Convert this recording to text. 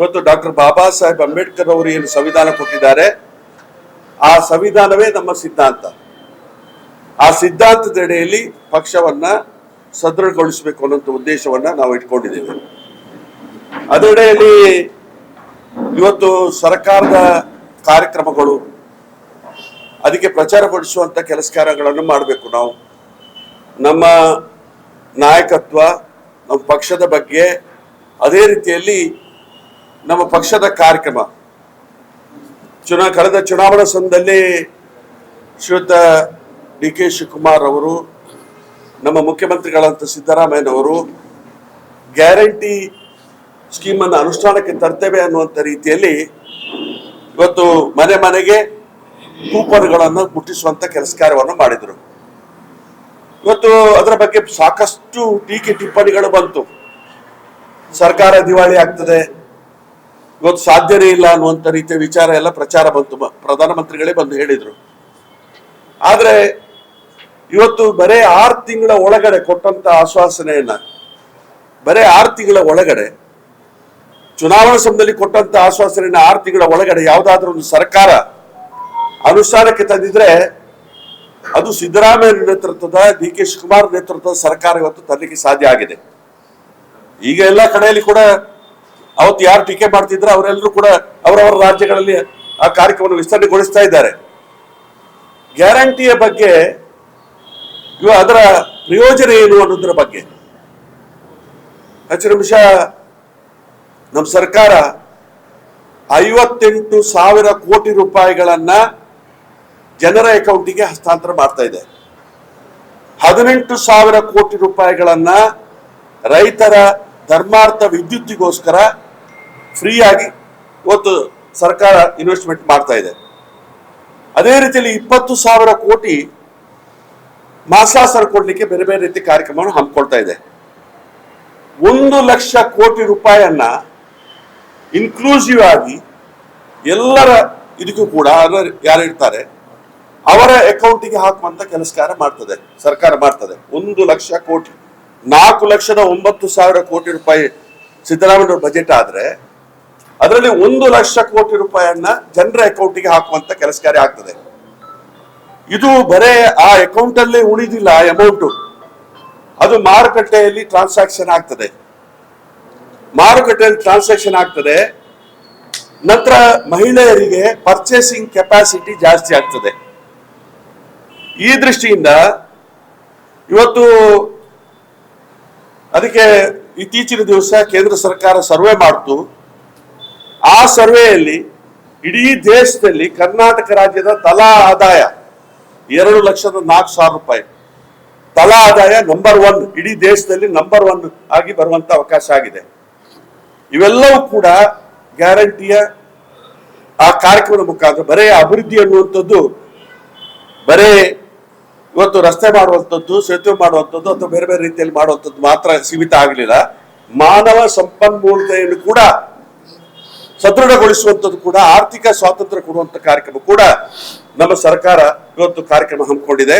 ಇವತ್ತು ಡಾಕ್ಟರ್ ಬಾಬಾ ಸಾಹೇಬ್ ಅಂಬೇಡ್ಕರ್ ಅವರು ಏನು ಸಂವಿಧಾನ ಕೊಟ್ಟಿದ್ದಾರೆ, ಆ ಸಂವಿಧಾನವೇ ನಮ್ಮ ಸಿದ್ಧಾಂತ. ಆ ಸಿದ್ಧಾಂತದ ಅಡಿಯಲ್ಲಿ ಪಕ್ಷವನ್ನ ಸದೃಢಗೊಳಿಸಬೇಕು ಅನ್ನೋ ಉದ್ದೇಶವನ್ನ ನಾವು ಇಟ್ಕೊಂಡಿದ್ದೇವೆ. ಅದರಡೆಯಲ್ಲಿ ಇವತ್ತು ಸರ್ಕಾರದ ಕಾರ್ಯಕ್ರಮಗಳು, ಅದಕ್ಕೆ ಪ್ರಚಾರ ಪಡಿಸುವಂತ ಕೆಲಸ ಮಾಡಬೇಕು ನಾವು. ನಮ್ಮ ನಾಯಕತ್ವ, ನಮ್ಮ ಪಕ್ಷದ ಬಗ್ಗೆ ಅದೇ ರೀತಿಯಲ್ಲಿ ನಮ್ಮ ಪಕ್ಷದ ಕಾರ್ಯಕ್ರಮ. ಚುನಾ, ಕಳೆದ ಚುನಾವಣಾ ಸಂದಲ್ಲಿ ಶ್ರೀಯುತ ಡಿ ಕೆ ಶಿವಕುಮಾರ್ ಅವರು, ನಮ್ಮ ಮುಖ್ಯಮಂತ್ರಿಗಳಂತ ಸಿದ್ದರಾಮಯ್ಯನವರು ಗ್ಯಾರಂಟಿ ಸ್ಕೀಮನ್ನು ಅನುಷ್ಠಾನಕ್ಕೆ ತರ್ತೇವೆ ಅನ್ನುವಂಥ ರೀತಿಯಲ್ಲಿ ಇವತ್ತು ಮನೆ ಮನೆಗೆ ಕೂಪನ್ಗಳನ್ನು ಮುಟ್ಟಿಸುವಂತ ಕೆಲಸ ಕಾರ್ಯವನ್ನು ಮಾಡಿದರು. ಇವತ್ತು ಅದರ ಬಗ್ಗೆ ಸಾಕಷ್ಟು ಟೀಕೆ ಟಿಪ್ಪಣಿಗಳು ಬಂತು. ಸರ್ಕಾರ ದಿವಾಳಿ ಆಗ್ತದೆ. ಇವತ್ತು ಸಾಧ್ಯನೇ ಇಲ್ಲ ಅನ್ನುವಂಥ ರೀತಿಯ ವಿಚಾರ ಎಲ್ಲ ಪ್ರಚಾರ ಬಂತು. ಪ್ರಧಾನಮಂತ್ರಿಗಳೇ ಬಂದು ಹೇಳಿದರು. ಆದರೆ ಇವತ್ತು ಬರೇ ಆರು ತಿಂಗಳ ಒಳಗಡೆ ಕೊಟ್ಟಂತ ಆಶ್ವಾಸನೆಯನ್ನ, ಬರೇ ಆರು ತಿಂಗಳ ಒಳಗಡೆ, ಚುನಾವಣಾ ಸಮಯದಲ್ಲಿ ಕೊಟ್ಟಂತ ಆಶ್ವಾಸನೆಯನ್ನ ಆರು ತಿಂಗಳ ಒಳಗಡೆ ಯಾವುದಾದ್ರೂ ಒಂದು ಸರ್ಕಾರ ಅನುಷ್ಠಾನಕ್ಕೆ ತಂದಿದ್ರೆ ಅದು ಸಿದ್ದರಾಮಯ್ಯ ನೇತೃತ್ವದ, ಡಿ ಕೆ ಶಿವಕುಮಾರ್ ನೇತೃತ್ವದ ಸರ್ಕಾರ ಇವತ್ತು ತರಲಿಕ್ಕೆ ಸಾಧ್ಯ ಆಗಿದೆ. ಈಗ ಎಲ್ಲ ಕಡೆಯಲ್ಲಿ ಕೂಡ ಅವತ್ತು ಯಾರು ಟೀಕೆ ಮಾಡ್ತಿದ್ರು ಅವರೆಲ್ಲರೂ ಕೂಡ ಅವರವರ ರಾಜ್ಯಗಳಲ್ಲಿ ಆ ಕಾರ್ಯಕ್ರಮವನ್ನು ವಿಸ್ತರಣೆಗೊಳಿಸ್ತಾ ಇದ್ದಾರೆ. ಗ್ಯಾರಂಟಿಯ ಬಗ್ಗೆ ಅದರ ಪ್ರಯೋಜನ ಏನು ಅನ್ನೋದ್ರ ಬಗ್ಗೆ. ಹೆಚ್ಚು ನಿಮಿಷ, ನಮ್ಮ ಸರ್ಕಾರ ಐವತ್ತೆಂಟು ಸಾವಿರ ಕೋಟಿ ರೂಪಾಯಿಗಳನ್ನ ಜನರ ಅಕೌಂಟಿಗೆ ಹಸ್ತಾಂತರ ಮಾಡ್ತಾ ಇದೆ. ಹದಿನೆಂಟು ಸಾವಿರ ಕೋಟಿ ರೂಪಾಯಿಗಳನ್ನ ರೈತರ ಧರ್ಮಾರ್ಥ ವಿದ್ಯುತ್ತಿಗೋಸ್ಕರ ಫ್ರೀಯಾಗಿ ಇವತ್ತು ಸರ್ಕಾರ ಇನ್ವೆಸ್ಟ್ಮೆಂಟ್ ಮಾಡ್ತಾ ಇದೆ. ಅದೇ ರೀತಿಯಲ್ಲಿ ಇಪ್ಪತ್ತು ಸಾವಿರ ಕೋಟಿ ಮಾಸಾಸರ ಕೊಡ್ಲಿಕ್ಕೆ ಬೇರೆ ಬೇರೆ ರೀತಿ ಕಾರ್ಯಕ್ರಮವನ್ನು ಹಮ್ಮಿಕೊಳ್ತಾ ಇದೆ. ಒಂದು ಲಕ್ಷ ಕೋಟಿ ರೂಪಾಯಿಯನ್ನ ಇನ್ಕ್ಲೂಸಿವ್ ಆಗಿ ಎಲ್ಲರ ಇದಕ್ಕೂ ಕೂಡ ಯಾರು ಇರ್ತಾರೆ, ಅವರ ಅಕೌಂಟಿಗೆ ಹಾಕುವಂತ ಕೆಲಸ ಕಾರ್ಯ ಮಾಡ್ತದೆ, ಸರ್ಕಾರ ಮಾಡ್ತದೆ. ಒಂದು ಲಕ್ಷ ಕೋಟಿ, ನಾಲ್ಕು ಲಕ್ಷದ ಒಂಬತ್ತು ಸಾವಿರ ಕೋಟಿ ರೂಪಾಯಿ ಸಿದ್ದರಾಮಯ್ಯ ಬಜೆಟ್ ಆದ್ರೆ ಅದರಲ್ಲಿ ಒಂದು ಲಕ್ಷ ಕೋಟಿ ರೂಪಾಯಿಯನ್ನ ಜನರ ಅಕೌಂಟ್ಗೆ ಹಾಕುವಂತ ಕೆಲಸ ಕಾರ್ಯ ಆಗ್ತದೆ. ಇದು ಬರೇ ಆ ಅಕೌಂಟ್ ಅಲ್ಲಿ ಉಳಿದಿಲ್ಲ ಅಮೌಂಟ್ ಅದು ಮಾರುಕಟ್ಟೆಯಲ್ಲಿ ಟ್ರಾನ್ಸಾಕ್ಷನ್ ಆಗ್ತದೆ. ಮಾರುಕಟ್ಟೆಯಲ್ಲಿ ಟ್ರಾನ್ಸಾಕ್ಷನ್ ಆಗ್ತದೆ. ನಂತರ ಮಹಿಳೆಯರಿಗೆ ಪರ್ಚೇಸಿಂಗ್ ಕೆಪಾಸಿಟಿ ಜಾಸ್ತಿ ಆಗ್ತದೆ. ಈ ದೃಷ್ಟಿಯಿಂದ ಇವತ್ತು ಅದಕ್ಕೆ ಇತ್ತೀಚಿನ ದಿವಸ ಕೇಂದ್ರ ಸರ್ಕಾರ ಸರ್ವೆ ಮಾಡ್ತು. ಆ ಸರ್ವೆಯಲ್ಲಿ ಇಡೀ ದೇಶದಲ್ಲಿ ಕರ್ನಾಟಕ ರಾಜ್ಯದ ತಲಾ ಆದಾಯ ಎರಡು ಲಕ್ಷದ ನಾಲ್ಕು ಸಾವಿರ ರೂಪಾಯಿ. ತಲಾ ಆದಾಯ ನಂಬರ್ ಒನ್ ಇಡೀ ದೇಶದಲ್ಲಿ ನಂಬರ್ ಒನ್ ಆಗಿ ಬರುವಂತ ಅವಕಾಶ ಆಗಿದೆ. ಇವೆಲ್ಲವೂ ಕೂಡ ಗ್ಯಾರಂಟಿಯ ಆ ಕಾರ್ಯಕ್ರಮದ ಮುಖಾಂತರ, ಬರೇ ಅಭಿವೃದ್ಧಿ ಅನ್ನುವಂಥದ್ದು ಬರೇ ಇವತ್ತು ರಸ್ತೆ ಮಾಡುವಂಥದ್ದು, ಸೇತುವೆ ಮಾಡುವಂಥದ್ದು ಅಥವಾ ಬೇರೆ ಬೇರೆ ರೀತಿಯಲ್ಲಿ ಮಾಡುವಂಥದ್ದು ಮಾತ್ರ ಸೀಮಿತ ಆಗಲಿಲ್ಲ. ಮಾನವ ಸಂಪನ್ಮೂಲತೆಯನ್ನು ಕೂಡ ಸದೃಢಗೊಳಿಸುವಂಥದ್ದು ಕೂಡ ಆರ್ಥಿಕ ಸ್ವಾತಂತ್ರ್ಯ ಕೊಡುವಂತ ಕಾರ್ಯಕ್ರಮ ಕೂಡ ನಮ್ಮ ಸರ್ಕಾರ ಇವತ್ತು ಕಾರ್ಯಕ್ರಮ ಹಮ್ಮಿಕೊಂಡಿದೆ.